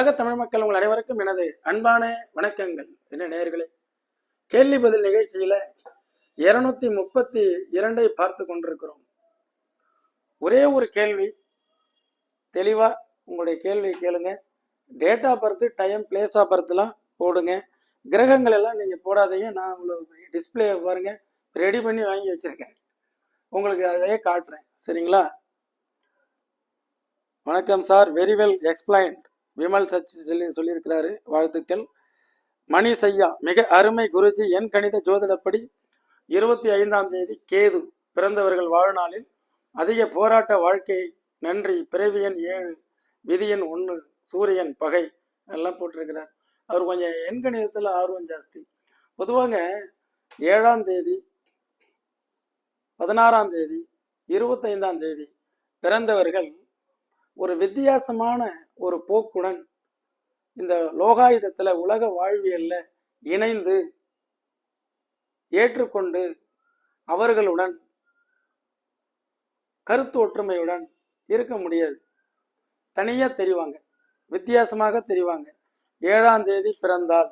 உலக தமிழ் மக்கள் உங்கள் அனைவருக்கும் எனது அன்பான வணக்கங்கள். என்ன நேர்களே கேள்வி பதில் நிகழ்ச்சியில இருநூத்தி முப்பத்தி இரண்டை பார்த்து கொண்டிருக்கிறோம். ஒரே ஒரு கேள்வி தெளிவா உங்களுடைய கேள்வி கேளுங்க. Date of birth time place of பர்த்லாம் போடுங்க. கிரகங்கள் எல்லாம் நீங்க போடாதீங்க. நான் உங்களுக்கு டிஸ்பிளே பாருங்க. ரெடி பண்ணி வாங்கி வச்சிருக்கேன். உங்களுக்கு அதையே காட்டுறேன். சரிங்களா? வணக்கம் sir very well explained Vimal Sachi சொல்லி சொல்லியிருக்கிறாரு வாழ்த்துக்கள். மணி செய்யா மிக அருமை குருஜி என் கணித ஜோதிடப்படி இருபத்தி ஐந்தாம் தேதி கேது பிறந்தவர்கள் வாழ்நாளில் அதிக போராட்ட வாழ்க்கை நன்றி பிறவியன் ஏழு விதியன் ஒன்று சூரியன் பகை எல்லாம் போட்டிருக்கிறார். அவர் கொஞ்சம் எண் கணிதத்தில் ஆர்வம் ஜாஸ்தி. பொதுவாங்க ஏழாம் தேதி பதினாறாம் தேதி இருபத்தைந்தாம் தேதி பிறந்தவர்கள் ஒரு வித்தியாசமான ஒரு போக்குடன் இந்த லோகாயுதத்தில் உலக வாழ்வியலில் இணைந்து ஏற்றுக்கொண்டு அவர்களுடன் கருத்து ஒற்றுமையுடன் இருக்க முடியாது. தனியாக தெரிவாங்க. வித்தியாசமாக தெரிவாங்க. ஏழாம் தேதி பிறந்தால்.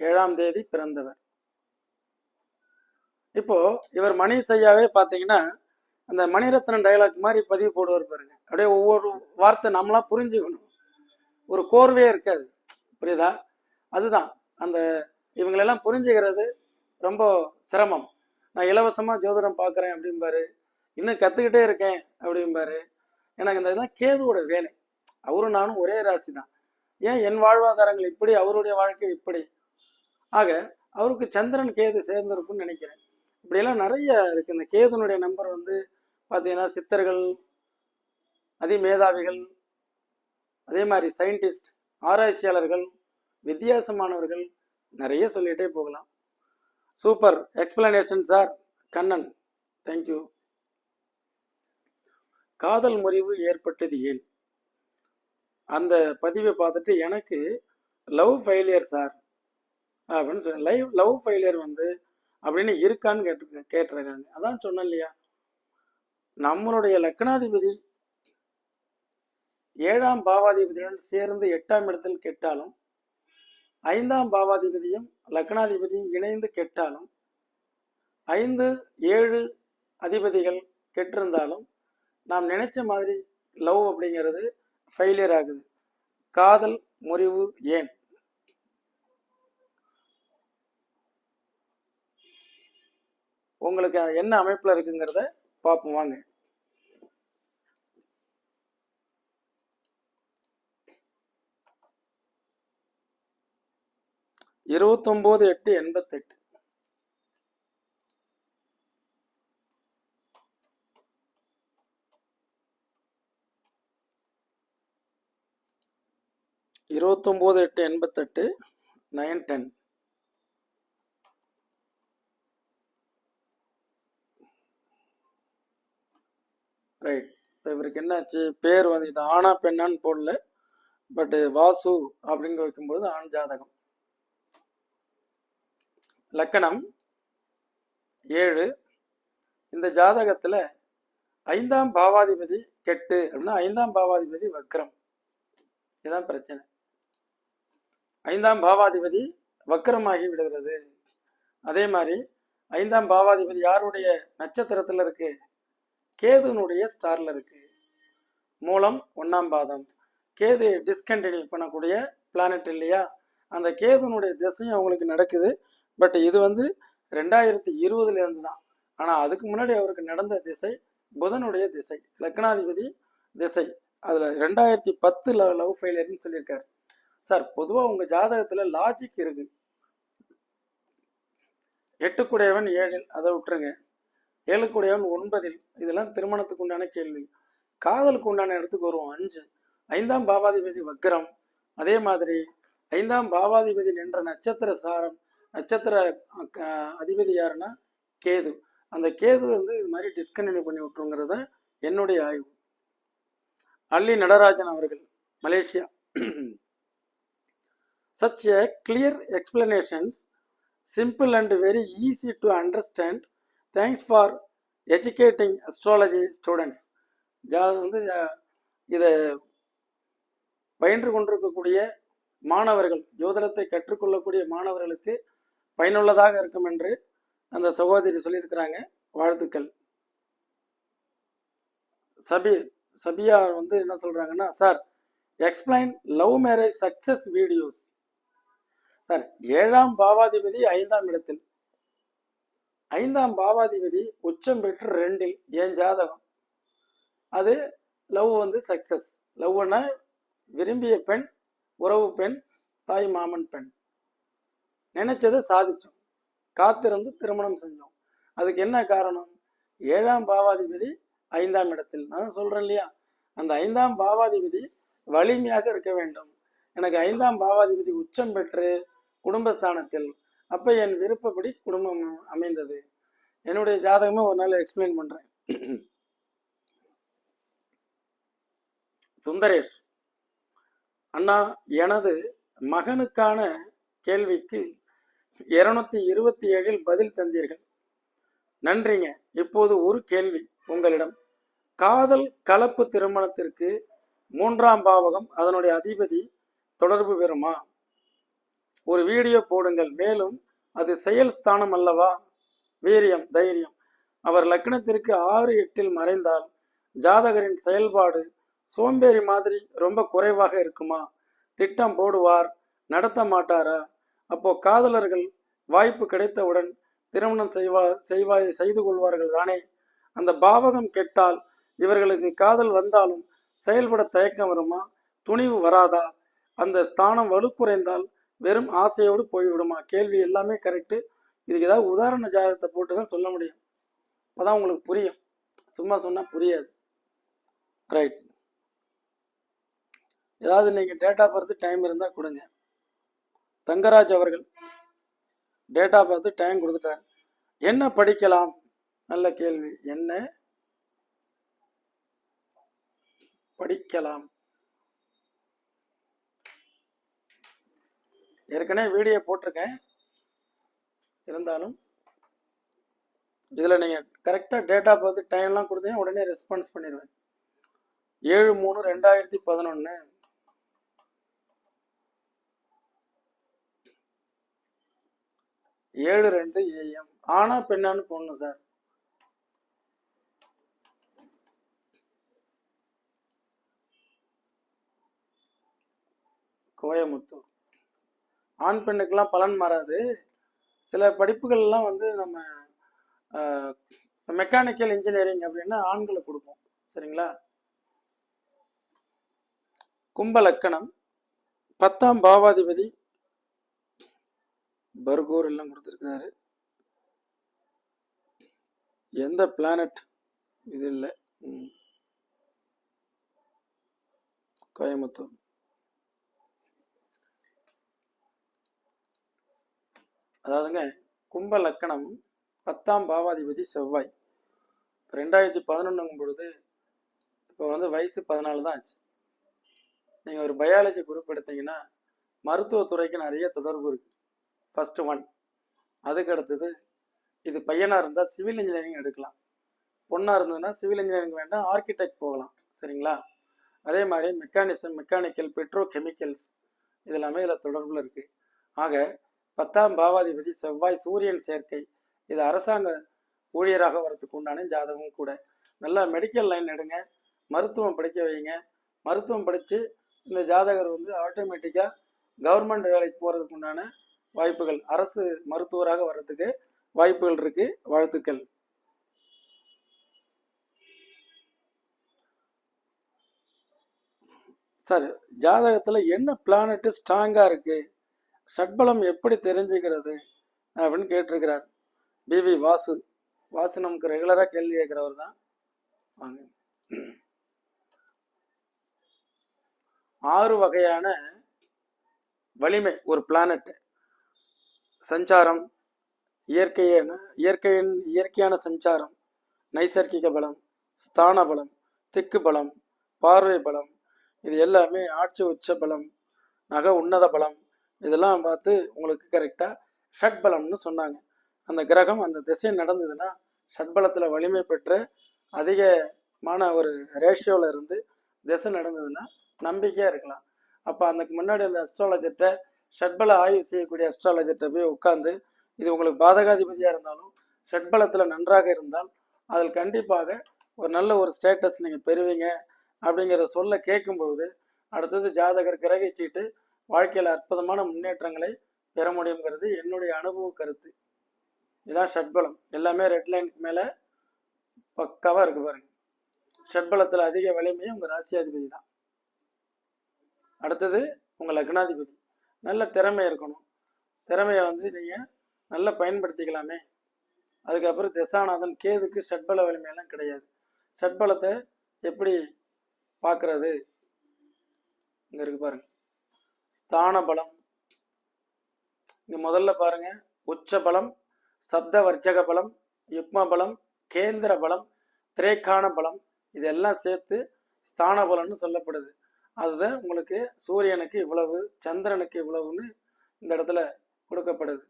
ஏழாம் தேதி பிறந்தவர். இப்போ இவர் மணி செய்யாவே பார்த்தீங்கன்னா அந்த மணிரத்னம் டைலாக் மாதிரி பதிவு போடுவார் பாருங்க. அப்படியே ஒவ்வொரு வார்த்தை நம்மளாம் புரிஞ்சுக்கணும். ஒரு கோர்வையே இருக்காது. புரியுதா? அதுதான். அந்த இவங்களெல்லாம் புரிஞ்சுக்கிறது ரொம்ப சிரமம். நான் இலவசமாக ஜோதிடம் பார்க்குறேன் அப்படிம்பாரு. இன்னும் கற்றுக்கிட்டே இருக்கேன் அப்படிம்பாரு. எனக்கு இந்த இதுதான் கேதுவோட வேலை. அவரும் நானும் ஒரே ராசி தான் ஏன் என் வாழ்வாதாரங்கள் இப்படி அவருடைய வாழ்க்கை இப்படி? ஆக அவருக்கு சந்திரன் கேது சேர்ந்திருக்கும்னு நினைக்கிறேன். இப்படியெல்லாம் நிறைய இருக்குது இந்த கேதுனுடைய நம்பர் வந்து பார்த்தீங்கன்னா சித்தர்கள் அதிமேதாவிகள் அதே மாதிரி சயின்டிஸ்ட் ஆராய்ச்சியாளர்கள் வித்தியாசமானவர்கள் நிறைய சொல்லிகிட்டே போகலாம். Super explanation sir Kannan. Thank you காதல் முறிவு ஏற்பட்டது ஏன்? அந்த பதிவை பார்த்துட்டு எனக்கு லவ் ஃபெயிலியர் சார் அப்படின்னு சொன்னேன் லைவ் லவ் ஃபெயிலியர் வந்து அப்படின்னு இருக்கான்னு கேட்டு கேட்டிருக்காங்க அதான் சொன்னேன் இல்லையா? நம்மளுடைய லக்னாதிபதி ஏழாம் பாவாதிபதியுடன் சேர்ந்து எட்டாம் இடத்தில் கெட்டாலும் ஐந்தாம் பாவாதிபதியும் லக்னாதிபதியும் இணைந்து கெட்டாலும் ஐந்து ஏழு அதிபதிகள் கெட்டிருந்தாலும் நாம் நினைச்ச மாதிரி லவ் அப்படிங்கிறது ஃபெயிலியர் ஆகுது. காதல் முறிவு ஏன்? உங்களுக்கு அது என்ன அமைப்பில் இருக்குங்கிறத பார்ப்போம். வாங்க. இருபத்தொம்போது எட்டு எண்பத்தெட்டு. இருபத்தொம்போது எட்டு எண்பத்தெட்டு நைன் டென் ரைட் இப்போ இவருக்கு என்னாச்சு? பேர் வந்து இது ஆனா பெண்ணான்னு போடல. பட் வாசு அப்படிங்க வைக்கும்பொழுது ஆண் ஜாதகம். லக்கணம் ஏழு. இந்த ஜாதகத்தில் ஐந்தாம் பாவாதிபதி கெட்டு அப்படின்னா ஐந்தாம் பாவாதிபதி வக்ரம். இதுதான் பிரச்சனை. ஐந்தாம் பாவாதிபதி வக்கரமாகி விடுகிறது. அதே மாதிரி ஐந்தாம் பாவாதிபதி யாருடைய நட்சத்திரத்தில் இருக்கு? கேதுனுடைய ஸ்டாரில் இருக்கு. மூலம் ஒன்றாம் பாதம். கேது டிஸ்கண்டினியூ பண்ணக்கூடிய பிளானட் இல்லையா? அந்த கேதுனுடைய திசையும் அவங்களுக்கு நடக்குது. பட் இது வந்து ரெண்டாயிரத்தி இருபதுலேருந்து தான். ஆனால் அதுக்கு முன்னாடி அவருக்கு நடந்த திசை புதனுடைய திசை லக்னாதிபதி திசை. அதில் ரெண்டாயிரத்தி பத்தில் லவ் ஃபெயிலியர்னு சொல்லியிருக்காரு. சார் பொதுவாக உங்கள் ஜாதகத்தில் லாஜிக் இருக்கு. எட்டுக்குடையவன் ஏழில் அதை விட்டுருங்க. ஏழுக்குடையவன் ஒன்பதில். இதெல்லாம் திருமணத்துக்கு உண்டான கேள்வி. காதலுக்கு உண்டான இடத்துக்கு வருவோம் அஞ்சு. ஐந்தாம் பாவாதிபதி வக்ரம். அதே மாதிரி ஐந்தாம் பாவாதிபதி நின்ற நட்சத்திர சாரம் நட்சத்திர அதிபதி யாருன்னா கேது. அந்த கேது வந்து இது மாதிரி டிஸ்கண்டினியூ பண்ணி விட்டுருங்கிறத என்னுடைய ஆய்வு. அள்ளி நடராஜன் அவர்கள் Malaysia. Such a clear explanations simple and very easy to understand thanks for educating astrology students ஜா வந்து இதை பயின்று கொண்டிருக்கக்கூடிய மாணவர்கள் ஜோதிடத்தை கற்றுக்கொள்ளக்கூடிய மாணவர்களுக்கு பயனுள்ளதாக இருக்கும் என்று அந்த சகோதரி சொல்லியிருக்கிறாங்க. வாழ்த்துக்கள். சபீர் சபியா வந்து என்ன சொல்கிறாங்கன்னா sir explain love marriage success videos sir ஏழாம் பாவாதிபதி ஐந்தாம் இடத்தில். ஐந்தாம் பாவாதிபதி உச்சம் பெற்று ரெண்டில் என் ஜாதகம். அது லவ் வந்து சக்சஸ் லவ்னா விரும்பிய பெண் உறவு பெண் தாய் மாமன் பெண். நினைச்சதை சாதிச்சோம். காத்திருந்து திருமணம் செஞ்சோம். அதுக்கு என்ன காரணம்? ஏழாம் பாவாதிபதி ஐந்தாம் இடத்தில். நான் சொல்றேன் இல்லையா? அந்த ஐந்தாம் பாவாதிபதி வலிமையாக இருக்க வேண்டும். எனக்கு ஐந்தாம் பாவாதிபதி உச்சம் பெற்று குடும்பஸ்தானத்தில். அப்ப என் விருப்பப்படி குடும்பம் அமைந்தது. என்னுடைய ஜாதகமே ஒரு நாள் எக்ஸ்பிளைன் பண்றேன். சுந்தரேஷ். அண்ணா எனது மகனுக்கான கேள்விக்கு இருநூத்தி இருபத்தி ஏழில் பதில் தந்தீர்கள். நன்றிங்க. இப்போது ஒரு கேள்வி உங்களிடம். காதல் கலப்பு திருமணத்திற்கு மூன்றாம் பாவகம் அதனுடைய அதிபதி தொடர்பு பெறுமா? ஒரு வீடியோ போடுங்கள். மேலும் அது செயல் ஸ்தானம் அல்லவா? வீரியம் தைரியம். அவர் லக்னத்திற்கு ஆறு எட்டில் மறைந்தால் ஜாதகரின் செயல்பாடு சோம்பேறி மாதிரி ரொம்ப குறைவாக இருக்குமா? திட்டம் போடுவார் நடத்த மாட்டாரா? அப்போ காதலர்கள் வாய்ப்பு கிடைத்தவுடன் திருமணம் செய்வா செய்வாய் செய்து கொள்வார்கள் தானே? அந்த பாவகம் கெட்டால் இவர்களுக்கு காதல் வந்தாலும் செயல்பட தயக்கம் வருமா? துணிவு வராதா? அந்த ஸ்தானம் வலுக்குறைந்தால் வெறும் ஆசையோடு போய்விடுமா? கேள்வி எல்லாமே கரெக்டு இதுக்கு ஏதாவது உதாரண ஜாதகத்தை போட்டு தான் சொல்ல முடியும். அப்பதான் உங்களுக்கு புரியும். சும்மா சொன்னா புரியாது. ரைட் ஏதாவது நீங்க டேட்டா பர்த் டைம் இருந்தா கொடுங்க. தங்கராஜ் அவர்கள் டேட்டா பார்த்து டைம் கொடுத்துட்டார். என்ன படிக்கலாம்? நல்ல கேள்வி. என்ன? படிக்கலாம். ஏற்கனவே வீடியோ போட்டிருக்கேன். இருந்தாலும் இதில் நீங்கள் கரெக்டாக டேட்டா பார்த்து டைம்லாம் கொடுத்தீங்கன்னா உடனே ரெஸ்பான்ஸ் பண்ணிடுவேன். ஏழு மூணு ரெண்டாயிரத்தி பதினொன்று ஏழு ரெண்டு ஏஎம் ஆனா பெண்ணான்னு போடணும் சார். கோயமுத்தூர் ஆண் பெண்ணுக்கெல்லாம் பலன் மாறாது. சில படிப்புகள்லாம் வந்து நம்ம மெக்கானிக்கல் இன்ஜினியரிங் அப்படின்னா ஆண்களை கொடுப்போம். சரிங்களா? கும்ப லக்கணம் பத்தாம் பாவாதிபதி பர்கூர் எல்லாம் கொடுத்துருக்காரு. எந்த பிளானட் இது இல்லை. கோயமுத்தூர் கோயம்புத்தூர். அதாவதுங்க கும்ப லக்கணம் பத்தாம் பாவாதிபதி செவ்வாய். இப்போ ரெண்டாயிரத்தி பதினொன்றுங்கும் பொழுது இப்போ வந்து வயசு பதினாலு தான் ஆச்சு. நீங்கள் ஒரு பயாலஜி குரூப் எடுத்தீங்கன்னா மருத்துவத்துறைக்கு நிறைய தொடர்பு இருக்குது ஃபஸ்ட்டு ஒன் அதுக்கு அடுத்தது இது பையனாக இருந்தால் சிவில் இன்ஜினியரிங் எடுக்கலாம். பொண்ணாக இருந்ததுன்னா சிவில் இன்ஜினியரிங் வேண்டாம் ஆர்கிடெக்ட் போகலாம். சரிங்களா? அதே மாதிரி மெக்கானிசம் மெக்கானிக்கல் பெட்ரோ கெமிக்கல்ஸ் இது எல்லாமே இதில் தொடர்பில் இருக்குது ஆக பத்தாம் பாவாதிபதி செவ்வாய் சூரியன் சேர்க்கை இது அரசாங்க ஊழியராக வரத்துக்கு உண்டான ஜாதகம் கூட. நல்லா மெடிக்கல் லைன் எடுங்க மருத்துவம் படிக்க வைங்க. மருத்துவம் படித்து இந்த ஜாதகர் வந்து ஆட்டோமேட்டிக்காக கவர்மெண்ட் வேலைக்கு போகிறதுக்கு உண்டான வாய்ப்புகள். அரசு மருத்துவராக வர்றதுக்கு வாய்ப்புகள் இருக்கு. வாழ்த்துக்கள். சார் ஜாதகத்தில் என்ன பிளானட் ஸ்ட்ராங்காக இருக்கு? சட்பலம் எப்படி தெரிஞ்சுக்கிறது? அப்படின்னு கேட்டிருக்கிறார். பிவி வாசு. வாசு நமக்கு ரெகுலராக கேள்வி கேட்குறவர் தான். வாங்க. ஆறு வகையான வலிமை ஒரு பிளானட்டு சஞ்சாரம் இயற்கையான இயற்கையின் இயற்கையான சஞ்சாரம் நைசர்கிக பலம் ஸ்தான பலம் திக்கு பலம் பார்வை பலம் இது எல்லாமே ஆட்சி உச்ச பலம் நக உன்னத பலம் இதெல்லாம் பார்த்து உங்களுக்கு கரெக்டாக ஷட் பலம்னு சொன்னாங்க. அந்த கிரகம் அந்த திசை நடந்ததுன்னா ஷட்பலத்தில் வலிமை பெற்ற அதிகமான ஒரு ரேஷியோவில் இருந்து திசை நடந்ததுன்னா நம்பிக்கையாக இருக்கலாம். அப்போ அதுக்கு முன்னாடி அந்த அஸ்ட்ராலஜர்கிட்ட ஷட்பல ஆய்வு செய்யக்கூடிய அஸ்ட்ராலஜர்கிட்ட போய் உட்காந்து இது உங்களுக்கு பாதகாதிபதியாக இருந்தாலும் ஷட்பலத்தில் நன்றாக இருந்தால் அதில் கண்டிப்பாக ஒரு நல்ல ஒரு ஸ்டேட்டஸ் நீங்கள் பெறுவீங்க அப்படிங்கிற சொல்ல கேட்கும்போது அடுத்தது ஜாதகர் கிரகிச்சிட்டு வாழ்க்கையில் அற்புதமான முன்னேற்றங்களை பெற முடியுங்கிறது என்னுடைய அனுபவ கருத்து. இதுதான் ஷட்பலம். எல்லாமே ரெட் லைனுக்கு மேலே பக்காவாக இருக்கு பாருங்க. ஷட்பலத்தில் அதிக வலிமையும் உங்கள் ராசியாதிபதி தான். அடுத்தது உங்கள் லக்னாதிபதி. நல்ல திறமை இருக்கணும். திறமையை வந்து நீங்கள் நல்லா பயன்படுத்திக்கலாமே. அதுக்கப்புறம் திசாநாதன் கேதுக்கு சட்பல வலிமையெல்லாம் கிடையாது. ஷட்பலத்தை எப்படி பார்க்கறது? இங்கே இருக்கு பாருங்க. ஸ்தான பலம் இங்கே முதல்ல பாருங்க. உச்ச பலம் சப்த வர்ச்சக பலம் யுக்ம பலம் கேந்திர பலம் திரேக்கான பலம் இதெல்லாம் சேர்த்து ஸ்தான பலம்னு சொல்லப்படுது. அதுதான் உங்களுக்கு சூரியனுக்கு இவ்வளவு சந்திரனுக்கு இவ்வளவுன்னு இந்த இடத்துல கொடுக்கப்படுது.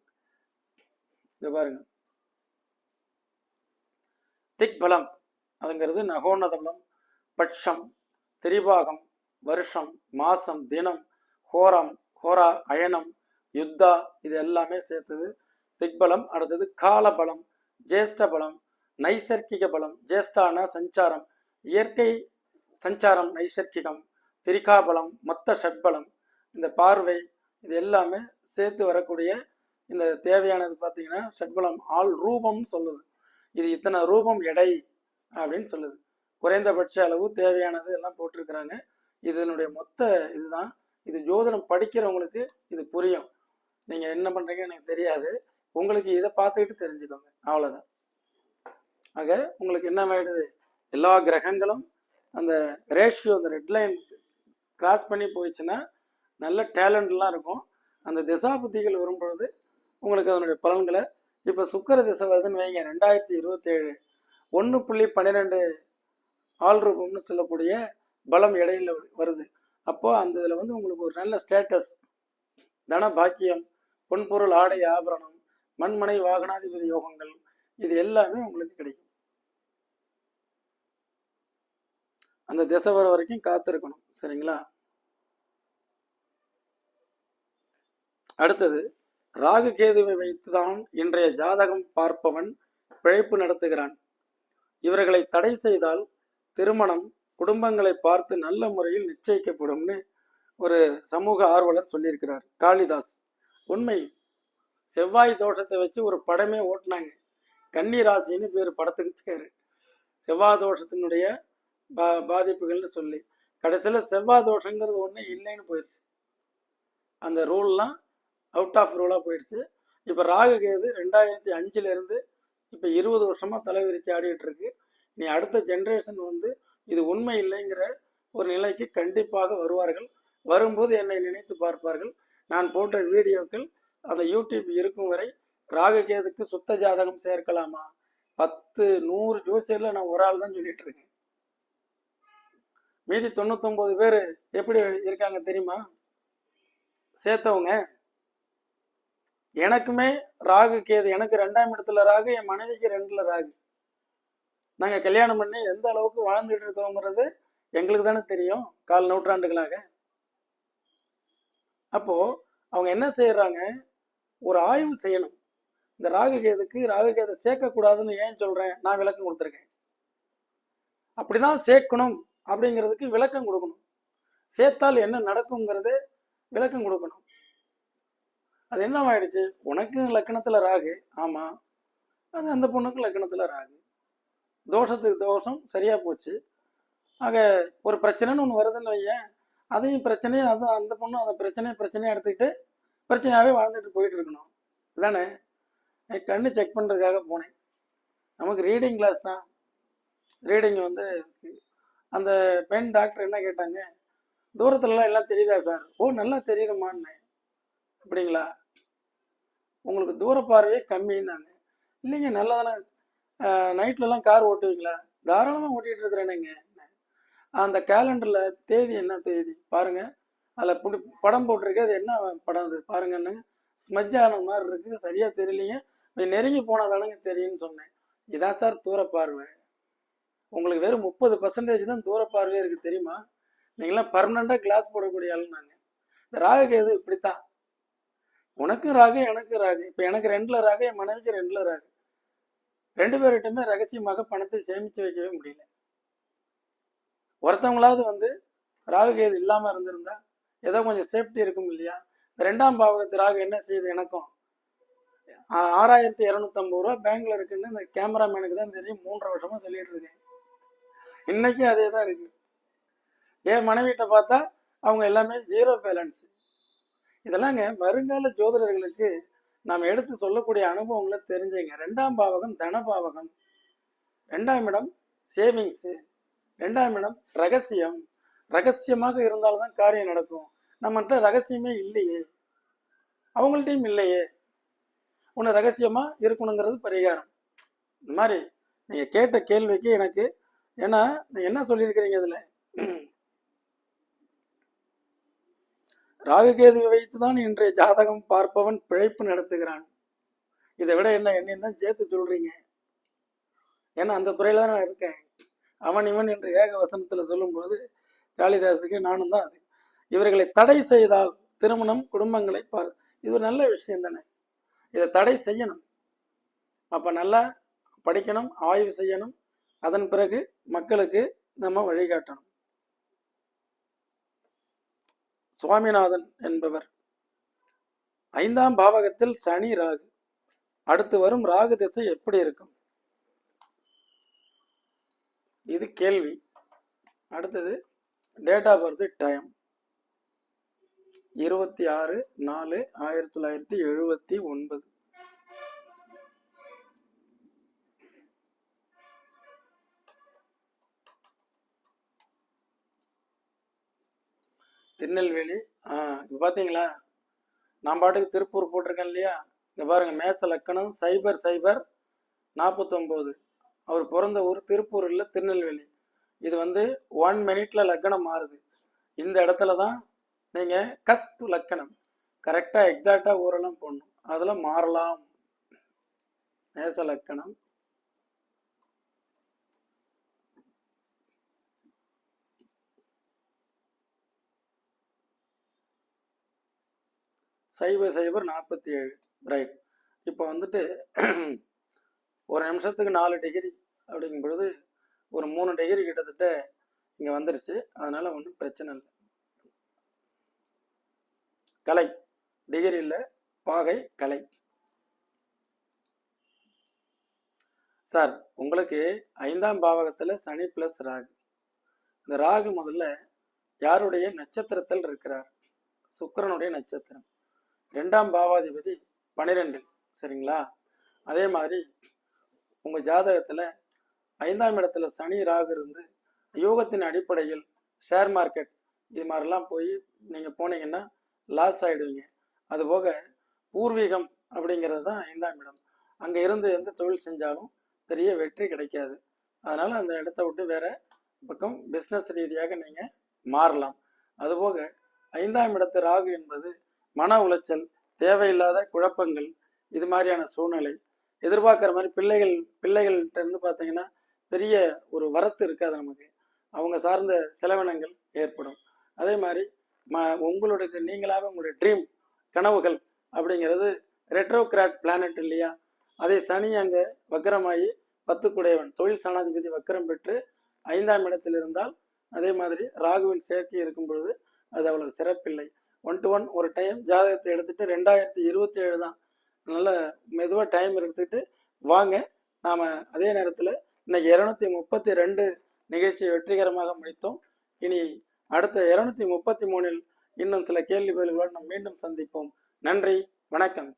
இங்கே பாருங்க. திக்பலம் அதுங்கிறது நகோன்னத பலம் பட்சம் திரிபாகம் வருஷம் மாசம் தினம் ஹோரம் ஹோரா அயனம் யுத்தா இது எல்லாமே சேர்த்தது திக்பலம். அடுத்தது காலபலம் ஜேஷ்ட பலம் நைசர்கிக பலம் ஜேஷ்டான சஞ்சாரம் இயற்கை சஞ்சாரம் நைசர்கிகம் திரிகாபலம் மொத்த ஷட்பலம் இந்த பார்வை இது எல்லாமே சேர்த்து வரக்கூடிய இந்த தேவையானது பார்த்தீங்கன்னா ஷட்பலம் ஆள் ரூபம்னு சொல்லுது. இது இத்தனை ரூபம் எடை அப்படின்னு சொல்லுது. குறைந்தபட்ச அளவு தேவையானது எல்லாம் போட்டிருக்கிறாங்க. இதனுடைய மொத்த இதுதான். இது ஜோதிடம் படிக்கிறவங்களுக்கு இது புரியும். நீங்கள் என்ன பண்ணுறீங்க எனக்கு தெரியாது. உங்களுக்கு இதை பார்த்துக்கிட்டு தெரிஞ்சுக்கோங்க. அவ்வளோதான் ஆக உங்களுக்கு என்ன ஆயிடுது? எல்லா கிரகங்களும் அந்த ரேஷியோ அந்த ரெட்லைன் கிராஸ் பண்ணி போயிடுச்சுன்னா நல்ல டேலண்ட்லாம் இருக்கும். அந்த திசா புத்திகள் வரும்பொழுது உங்களுக்கு அதனுடைய பலன்களை இப்போ சுக்கர திசை வருதுன்னு வைங்க. ரெண்டாயிரத்தி இருபத்தேழு ஒன்று புள்ளி பன்னிரெண்டு ஆள் ரூபம்னு சொல்லக்கூடிய பலம் இடையில வருது. அப்போது அந்த இதில் வந்து உங்களுக்கு ஒரு நல்ல ஸ்டேட்டஸ் தன பாக்கியம் பொன்பொருள் ஆடை ஆபரணம் மண்மனை வாகனாதிபதி யோகங்கள் இது எல்லாமே உங்களுக்கு கிடைக்கும். அந்த திசை வர வரைக்கும் காத்திருக்கணும். சரிங்களா? அடுத்தது ராகு கேதுவை வைத்துதான் இன்றைய ஜாதகம் பார்ப்பவன் பிழைப்பு நடத்துகிறான். இவர்களை தடை செய்தால் திருமணம் குடும்பங்களை பார்த்து நல்ல முறையில் நிச்சயிக்கப்படும்னு ஒரு சமூக ஆர்வலர் சொல்லியிருக்கிறார். காளிதாஸ் உண்மை. செவ்வாய் தோஷத்தை வச்சு ஒரு படமே ஓட்டினாங்க. கன்னி ராசின்னு பேர் படத்துக்கு பேர். செவ்வாய் தோஷத்தினுடைய பா பாதிப்புகள்னு சொல்லி. கடைசியில் செவ்வாய் தோஷங்கிறது ஒன்று இல்லைன்னு போயிடுச்சு அந்த ரூல்லாம் அவுட் ஆஃப் ரூலாக போயிடுச்சு இப்போ ராகு கேது ரெண்டாயிரத்தி அஞ்சுலேருந்து இப்போ இருபது வருஷமாக தலைவிரிச்சு ஆடிட்டு இருக்கு நீ அடுத்த ஜென்ரேஷன் வந்து இது உண்மை இல்லைங்கிற ஒரு நிலைக்கு கண்டிப்பாக வருவார்கள். வரும்போது என்னை நினைத்து பார்ப்பார்கள். நான் போட்ட வீடியோக்கள் அந்த யூடியூப் இருக்கும் வரை ராகு கேதுக்கு சுத்த ஜாதகம் சேர்க்கலாமா? பத்து நூறு ஜோசியரில் நான் ஒரு ஆள் தான் சொல்லிட்டு இருக்கேன் மீதி தொண்ணூத்தொம்பது பேர் எப்படி இருக்காங்க தெரியுமா? சேர்த்தவங்க. எனக்குமே ராகு கேது. எனக்கு ரெண்டாம் இடத்துல ராகு என் மனைவிக்கு ரெண்டுல ராகு. நாங்கள் கல்யாணம் பண்ணி எந்த அளவுக்கு வாழ்ந்துட்டு இருக்கோங்கிறது எங்களுக்கு தானே தெரியும் கால் நூற்றாண்டுகளாக. அப்போ அவங்க என்ன செய்யறாங்க ஒரு ஆய்வு செய்யணும். இந்த ராகு கேதுக்கு ராகு கேதை சேர்க்கக்கூடாதுன்னு ஏன் சொல்றேன்? நான் விளக்கம் கொடுத்துருக்கேன். அப்படிதான் சேர்க்கணும். அப்படிங்கிறதுக்கு விளக்கம் கொடுக்கணும். சேர்த்தால் என்ன நடக்குங்கிறதே விளக்கம் கொடுக்கணும். அது என்னவாயிடுச்சு? உனக்கு லக்கணத்தில் ராகு. ஆமாம் அது அந்த பொண்ணுக்கு லக்கணத்தில் ராகு. தோஷத்துக்கு தோஷம் சரியாக போச்சு. ஆக ஒரு பிரச்சனைன்னு ஒன்று வருதுன்னு வையேன். அதையும் பிரச்சனையும் அது அந்த பொண்ணும் அந்த பிரச்சனையை பிரச்சனையை எடுத்துக்கிட்டு பிரச்சனையாகவே வாழ்ந்துட்டு போயிட்டு இருக்கணும். இதானே? என் கண்ணு செக் பண்ணுறதுக்காக போனேன். நமக்கு ரீடிங் கிளாஸ் தான். ரீடிங் வந்து அந்த பெண் டாக்டர் என்ன கேட்டாங்க? தூரத்துலலாம் எல்லாம் தெரியுதா சார்? ஓ நல்லா தெரியுதுமான்னு அப்படிங்களா? உங்களுக்கு தூர பார்வையே கம்மின்னாங்க. இல்லைங்க நல்லா தானே நைட்லலாம் கார் ஓட்டுவீங்களா? தாராளமாக ஓட்டிகிட்டு இருக்கிறேனேங்க. அந்த கேலண்டரில் தேதி என்ன தேதி? பாருங்கள் அதில் புடி படம் போட்டிருக்கு. அது என்ன படம் அது? பாருங்கன்னு. ஸ்மஜ் ஆன மாதிரி இருக்குது சரியாக தெரியலைங்க. நெருங்கி போனால் தானேங்க தெரியும்னு சொன்னேன். இதான் சார் தூர பார்வை. உங்களுக்கு வெறும் முப்பது பர்சன்டேஜ் தான் தூர பார்வையே இருக்குது தெரியுமா? நீங்களாம் பர்மனண்டாக கிளாஸ் போடக்கூடிய ஆள் நாங்கள் இந்த ராகு கேது இப்படித்தான். உனக்கும் ராகு எனக்கு ராகு இப்போ எனக்கு ரெண்டில் ராகு என் மனைவிக்கு ரெண்டில் ராகு ரெண்டு பேர்கிட்டமே ரகசியமாக பணத்தை சேமித்து வைக்கவே முடியல. ஒருத்தவங்களாவது வந்து ராகு கேது இல்லாமல் இருந்திருந்தா ஏதோ கொஞ்சம் சேஃப்டி இருக்கும் இல்லையா? இந்த ரெண்டாம் பாவகத்து ராகு என்ன செய்யுது எனக்கும்? ஆறாயிரத்தி இரநூத்தம்பது ரூபா பேங்க்ல இருக்குன்னு இந்த கேமராமேனுக்கு தான் தெரியும். மூன்றரை வருஷமா சொல்லிட்டு இருக்கேன். இன்னைக்கும் அதே தான் இருக்கு. என் மனைவிட்ட பார்த்தா அவங்க எல்லாமே ஜீரோ பேலன்ஸ் இதெல்லாங்க வருங்கால ஜோதிடர்களுக்கு நாம் எடுத்து சொல்லக்கூடிய அனுபவங்களை தெரிஞ்சுங்க. ரெண்டாம் பாவகம் தன பாவகம். ரெண்டாம் இடம் சேவிங்ஸு ரெண்டாம் இடம் ரகசியம். ரகசியமாக இருந்தால்தான் காரியம் நடக்கும். நம்மகிட்ட ரகசியமே இல்லையே. அவங்கள்ட்டையும் இல்லையே. ஒன்று ரகசியமாக இருக்கணுங்கிறது பரிகாரம். இந்த மாதிரி நீங்கள் கேட்ட கேள்விக்கு எனக்கு ஏன்னா என்ன சொல்லியிருக்கிறீங்க இதுல? ராகுகேதுவை வைத்துதான் இன்றைய ஜாதகம் பார்ப்பவன் பிழைப்பு நடத்துகிறான். இதை விட என்ன என்னையும் தான் சேர்த்து சொல்றீங்க. ஏன்னா அந்த துறையில தான் நான் இருக்கேன். அவன் இவன் என்று ஏக வசனத்துல சொல்லும்போது காளிதாசுக்கு நானும் தான் அது. இவர்களை தடை செய்தால் திருமணம் குடும்பங்களை பார் இது ஒரு நல்ல விஷயம் தானே. இதை தடை செய்யணும். அப்ப நல்லா படிக்கணும் ஆய்வு செய்யணும். அதன் பிறகு மக்களுக்கு நம்ம வழிகாட்டணும். சுவாமிநாதன் என்பவர் ஐந்தாம் பாவகத்தில் சனி ராகு. அடுத்து வரும் ராகு திசை எப்படி இருக்கும்? இது கேள்வி. அடுத்தது டேட் ஆஃப் பர்த் டைம் இருபத்தி ஆறு நாலு ஆயிரத்தி தொள்ளாயிரத்தி எழுபத்தி ஒன்பது. திருநெல்வேலி. ஆ இப்போ பார்த்தீங்களா நான் பாட்டுக்கு திருப்பூர் போட்டிருக்கேன் இல்லையா? இங்கே பாருங்கள் மேச லக்கணம் சைபர் சைபர் நாற்பத்தொம்போது அவர் பிறந்த ஊர் திருப்பூர் இல்லை திருநெல்வேலி. இது வந்து ஒன் மினிட்ல லக்கணம் மாறுது. இந்த இடத்துல தான் நீங்கள் கஸ்ப் லக்கணம். கரெக்டாக எக்ஸாக்டாக ஊரெல்லாம் போடணும். அதில் மாறலாம். மேச லக்கணம் சைபர் சைபர் நாற்பத்தி ஏழு ரைட் இப்போ வந்துட்டு ஒரு நிமிஷத்துக்கு நாலு டிகிரி அப்படிங்கும் பொழுது ஒரு மூணு டிகிரி கிட்டத்தட்ட இங்கே வந்துருச்சு. அதனால் ஒன்றும் பிரச்சனை இல்லை. கலை. டிகிரி இல்லை. பாகை கலை. சார் உங்களுக்கு ஐந்தாம் பாவகத்தில் சனி ப்ளஸ் ராகு. இந்த ராகு முதல்ல யாருடைய நட்சத்திரத்தில் இருக்கிறார்? சுக்கரனுடைய நட்சத்திரம். ரெண்டாம் பாவாதிபதி பனிரெண்டில் சரிங்களா? அதே மாதிரி உங்கள் ஜாதகத்தில் ஐந்தாம் இடத்துல சனி ராகு இருந்து யோகத்தின் அடிப்படையில் ஷேர் மார்க்கெட் இது மாதிரிலாம் போய் நீங்கள் போனீங்கன்னா லாஸ் ஆகிடுவீங்க அதுபோக பூர்வீகம் அப்படிங்கிறது தான் ஐந்தாம் இடம். அங்கே இருந்து எந்த தொழில் செஞ்சாலும் பெரிய வெற்றி கிடைக்காது. அதனால் அந்த இடத்த விட்டு வேற பக்கம் பிஸ்னஸ் ரீதியாக நீங்கள் மாறலாம். அதுபோக ஐந்தாம் இடத்து ராகு என்பது மன உளைச்சல் தேவையில்லாத குழப்பங்கள் இது மாதிரியான சூழ்நிலை. எதிர்பார்க்குற மாதிரி பிள்ளைகள் பிள்ளைகள்கிட்ட இருந்து பார்த்தீங்கன்னா பெரிய ஒரு வரத்து இருக்காது நமக்கு. அவங்க சார்ந்த செலவினங்கள் ஏற்படும். அதே மாதிரி ம உங்களுடைய நீங்களாக உங்களுடைய ட்ரீம் கனவுகள் அப்படிங்கிறது ரெட்ரோகிராட் பிளானட் இல்லையா? அதே சனி அங்கே வக்கரமாகி பத்து குடையவன் தொழில் சனாதிபதி வக்கரம் பெற்று ஐந்தாம் இடத்தில் இருந்தால் அதே மாதிரி ராகுவின் சேர்க்கை இருக்கும் பொழுது அது அவ்வளவு சிறப்பில்லை. ஒன் டு ஒன் ஒரு டைம் ஜாதகத்தை எடுத்துட்டு ரெண்டாயிரத்தி இருபத்தி ஏழு தான். நல்ல மெதுவாக டைம் எடுத்துக்கிட்டு வாங்க. நாம் அதே நேரத்தில் இன்னைக்கு இரநூத்தி முப்பத்தி ரெண்டு நிகழ்ச்சியை வெற்றிகரமாக முடித்தோம். இனி அடுத்த இரநூத்தி முப்பத்தி மூணில் இன்னும் சில கேள்வி பதில்களோடு நாம் மீண்டும் சந்திப்போம். நன்றி வணக்கம்.